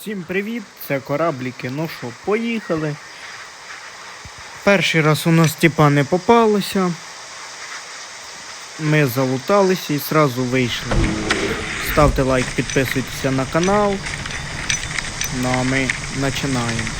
Всім привіт, це корабліки. Ну що, поїхали. Перший раз у нас тіпа не попалося. Ми залуталися і одразу вийшли. Ставте лайк, підписуйтеся на канал. Ну а ми починаємо.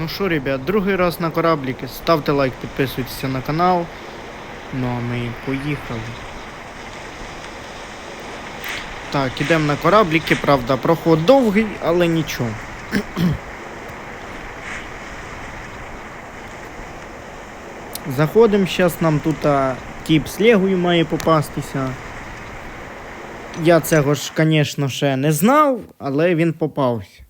Ну що, ребят, другий раз на корабліки. Ставте лайк, підписуйтеся на канал. Ну а ми поїхали. Так, ідемо на корабліки, правда, проход довгий, але нічого. Заходимо, зараз нам тут а, тіп з Легою має попастися. Я цього ж, звісно, ще не знав, але він попався.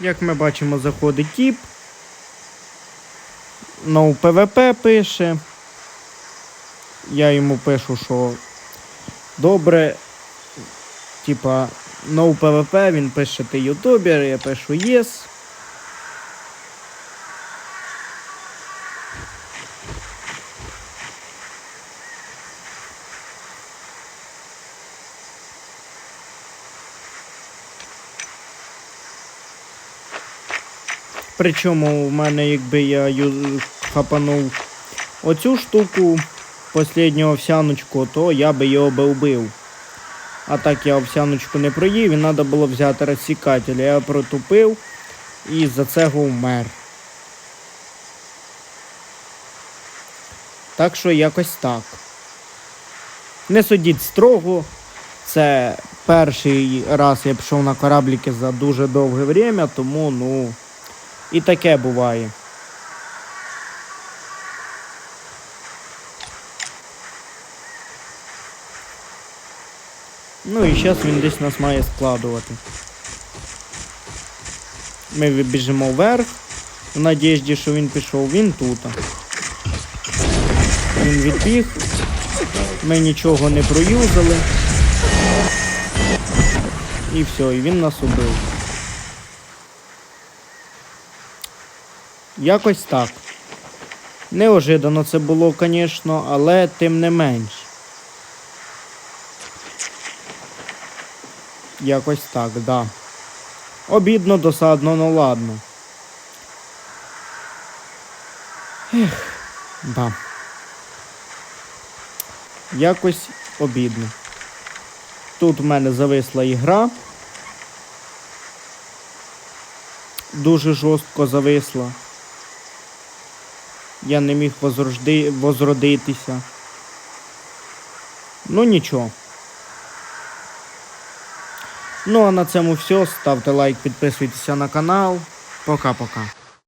Як ми бачимо, заходить тіп. No PvP пише. Я йому пишу, що добре. Типа, no PvP, він пише ти ютубер, я пишу yes. Причому в мене, якби я хапанув оцю штуку, последню овсяночку, то я би його би вбив. А так я овсяночку не проїв, і треба було взяти розсікатель. Я протупив і за цього вмер. Так що якось так. Не судіть строго. Це перший раз я пішов на корабліки за дуже довге время, тому ну. І таке буває. Ну і зараз він десь нас має складувати. Ми вибіжимо вверх. В надіжді, що він пішов, він тут. Він відбіг. Ми нічого не проюзали. І все, і він нас убив. Якось так. Неожиданно це було, звісно, але тим не менш. Якось так, да. Обідно, досадно, ну ладно. Ех, да. Якось обідно. Тут в мене зависла ігра. Дуже жорстко зависла. Я не міг возрожди... возродитися. Ну нічого. Ну а на цьому все. Ставте лайк, підписуйтеся на канал. Пока-пока.